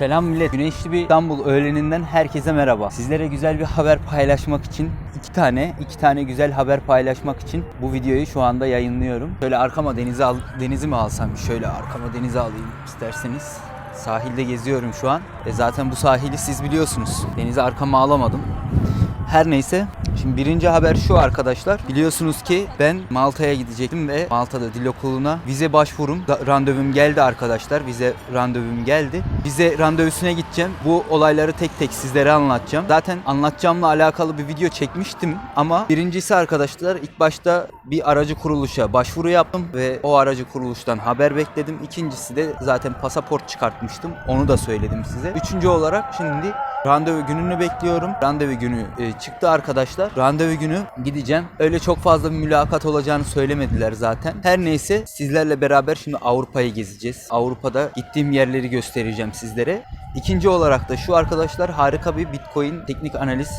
Selam millet. Güneşli bir İstanbul öğleninden herkese merhaba. Sizlere güzel bir haber paylaşmak için iki tane, iki tane güzel haber paylaşmak için bu videoyu şu anda yayınlıyorum. Şöyle arkama denize al, denizi mi alsam? Şöyle arkama denize alayım isterseniz. Sahilde geziyorum şu an. E zaten bu sahili siz biliyorsunuz. Denizi arkama alamadım. Her neyse. Şimdi birinci haber şu arkadaşlar. Biliyorsunuz ki ben Malta'ya gidecektim ve Malta'da dil okuluna vize başvurum. da- randevum geldi arkadaşlar. Vize randevum geldi. Vize randevusuna gideceğim. Bu olayları tek tek sizlere anlatacağım. Zaten anlatacağımla alakalı bir video çekmiştim ama birincisi arkadaşlar ilk başta bir aracı kuruluşa başvuru yaptım ve o aracı kuruluştan haber bekledim. İkincisi de zaten pasaport çıkartmıştım. Onu da söyledim size. Üçüncü olarak şimdi Randevu gününü bekliyorum. Randevu günü e, çıktı arkadaşlar. Randevu günü gideceğim. Öyle çok fazla bir mülakat olacağını söylemediler zaten. Her neyse sizlerle beraber şimdi Avrupa'yı gezeceğiz. Avrupa'da gittiğim yerleri göstereceğim sizlere. İkinci olarak da şu arkadaşlar harika bir Bitcoin teknik analiz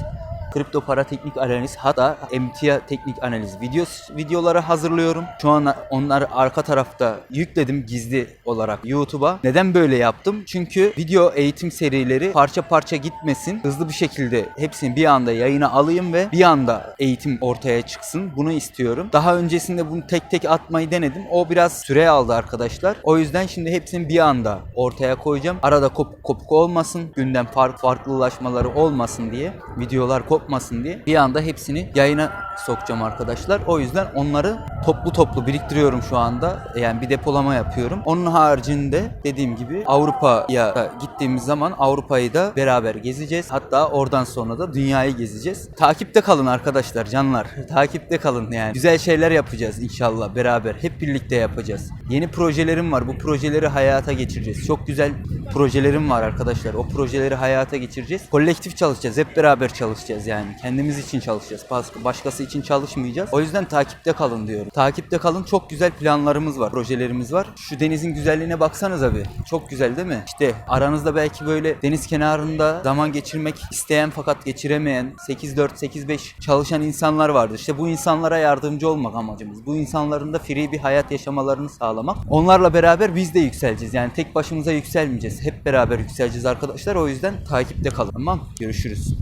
kripto para teknik analiz hatta emtia teknik analiz video videoları hazırlıyorum. Şu an onları arka tarafta yükledim gizli olarak YouTube'a. Neden böyle yaptım? Çünkü video eğitim serileri parça parça gitmesin. Hızlı bir şekilde hepsini bir anda yayına alayım ve bir anda eğitim ortaya çıksın. Bunu istiyorum. Daha öncesinde bunu tek tek atmayı denedim. O biraz süre aldı arkadaşlar. O yüzden şimdi hepsini bir anda ortaya koyacağım. Arada kopuk kopuk olmasın. Gündem fark farklılaşmaları olmasın diye. Videolar kopmasın diye. Bir anda hepsini yayına sokacağım arkadaşlar. O yüzden onları toplu toplu biriktiriyorum şu anda. Yani bir depolama yapıyorum. Onun haricinde dediğim gibi Avrupa'ya gittiğimiz zaman Avrupa'yı da beraber gezeceğiz. Hatta oradan sonra da dünyayı gezeceğiz. Takipte kalın arkadaşlar canlar. Takipte kalın yani. Güzel şeyler yapacağız inşallah beraber. Hep birlikte yapacağız. Yeni projelerim var. Bu projeleri hayata geçireceğiz. Çok güzel projelerim var arkadaşlar. O projeleri hayata geçireceğiz. Kolektif çalışacağız. Hep beraber çalışacağız yani. Kendimiz için çalışacağız. Başkası için çalışmayacağız. O yüzden takipte kalın diyorum. Takipte kalın. Çok güzel planlarımız var. Projelerimiz var. Şu denizin güzelliğine baksanız abi. Çok güzel değil mi? İşte aranızda belki böyle deniz kenarında zaman geçirmek isteyen fakat geçiremeyen 8-4, 8-5 çalışan insanlar vardır. İşte bu insanlara yardımcı olmak amacımız. Bu insanların da free bir hayat yaşamalarını sağlamak. Onlarla beraber biz de yükseleceğiz. Yani tek başımıza yükselmeyeceğiz. Hep beraber yükseleceğiz arkadaşlar. O yüzden takipte kalın. Tamam? Görüşürüz.